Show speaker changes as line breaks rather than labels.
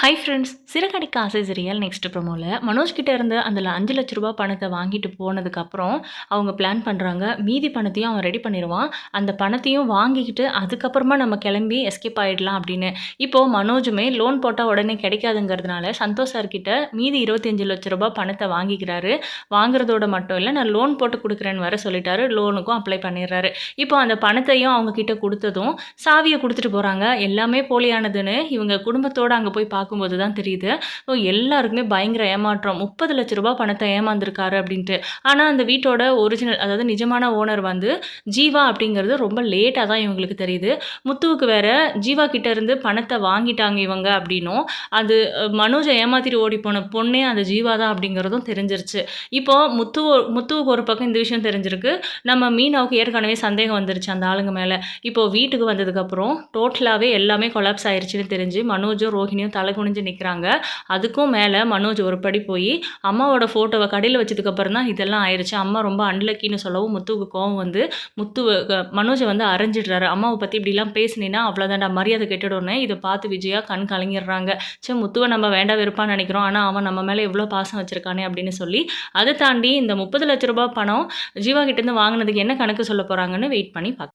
Hi friends Siragadikka ஆசை serial next ப்ரோமோவில் மனோஜ்கிட்ட இருந்து அதில் அஞ்சு லட்ச ரூபா பணத்தை வாங்கிட்டு போனதுக்கப்புறம் அவங்க பிளான் பண்ணுறாங்க மீதி பணத்தையும் அவன் ரெடி பண்ணிடுவான். அந்த பணத்தையும் வாங்கிக்கிட்டு அதுக்கப்புறமா நம்ம கிளம்பி எஸ்கேப் ஆகிடலாம் அப்படின்னு. இப்போது மனோஜுமே லோன் போட்டால் உடனே கிடைக்காதுங்கிறதுனால சந்தோஷ் சார்கிட்ட மீதி இருபத்தஞ்சு லட்ச ரூபா பணத்தை வாங்கிக்கிறாரு. வாங்குறதோட மட்டும் இல்லை நான் லோன் போட்டு கொடுக்குறேன்னு வர சொல்லிட்டாரு. லோனுக்கும் அப்ளை பண்ணிடுறாரு. இப்போ அந்த பணத்தையும் அவங்க கிட்ட கொடுத்ததும் சாவியை கொடுத்துட்டு போகிறாங்க எல்லாமே போலியானதுன்னு இவங்க குடும்பத்தோடு அங்கே போய் பார்க்கும்போது தான் தெரியுது. ஸோ எல்லாருக்குமே பயங்கர ஏமாற்றம். முப்பது லட்ச ரூபாய் பணத்தை ஏமாந்துருக்காரு அப்படின்ட்டு. ஆனால் அந்த வீட்டோட ஒரிஜினல் அதாவது நிஜமான ஓனர் வந்து ஜீவா அப்படிங்கிறது ரொம்ப லேட்டாக தான் இவங்களுக்கு தெரியுது. முத்துவுக்கு வேற ஜீவா கிட்ட இருந்து பணத்தை வாங்கிட்டாங்க இவங்க அப்படின்னும். அது மனோஜை ஏமாத்திட்டு ஓடி போன பொண்ணே அந்த ஜீவா தான் அப்படிங்கிறதும் தெரிஞ்சிருச்சு. இப்போ முத்து முத்துவுக்கு ஒரு பக்கம் இந்த விஷயம் தெரிஞ்சிருக்கு. நம்ம மீனாவுக்கு ஏற்கனவே சந்தேகம் வந்துருச்சு அந்த ஆளுங்க மேலே. இப்போ வீட்டுக்கு வந்ததுக்கப்புறம் டோட்டலாகவே எல்லாமே கொலாப்ஸ் ஆயிருச்சுன்னு தெரிஞ்சு மனோஜும் ரோஹிணியும் தலை குனிஞ்சு நிற்கிறாங்க அதுக்கும் மேலே மனோஜ் ஒரு படி போய் அம்மாவோட ஃபோட்டோவை கடையில் வச்சதுக்கப்புறம் தான் இதெல்லாம் ஆயிடுச்சு அம்மா ரொம்ப அன்லக்கின்னு சொல்லவும் முத்துவுக்கு கோவம் வந்து முத்துவை மனோஜை வந்து அரைஞ்சிடுறாரு. அம்மாவை பற்றி இப்படிலாம் பேசினீன்னா அவ்வளோதான்டா மரியாதை கெட்டுடனே இதை பார்த்து விஜயா கண் கலங்கிடுறாங்க. சே முத்துவை நம்ம வேண்டாம் வெறுப்பான்னு நினைக்கிறோம். ஆனால் அவன் நம்ம மேலே எவ்வளோ பாசம் வச்சுருக்கானே அப்படின்னு சொல்லி அதை தாண்டி இந்த முப்பது லட்ச ரூபாய் பணம் ஜீவா கிட்டேருந்து வாங்கினதுக்கு என்ன கணக்கு சொல்ல போகிறாங்கன்னு வெயிட் பண்ணி பார்க்க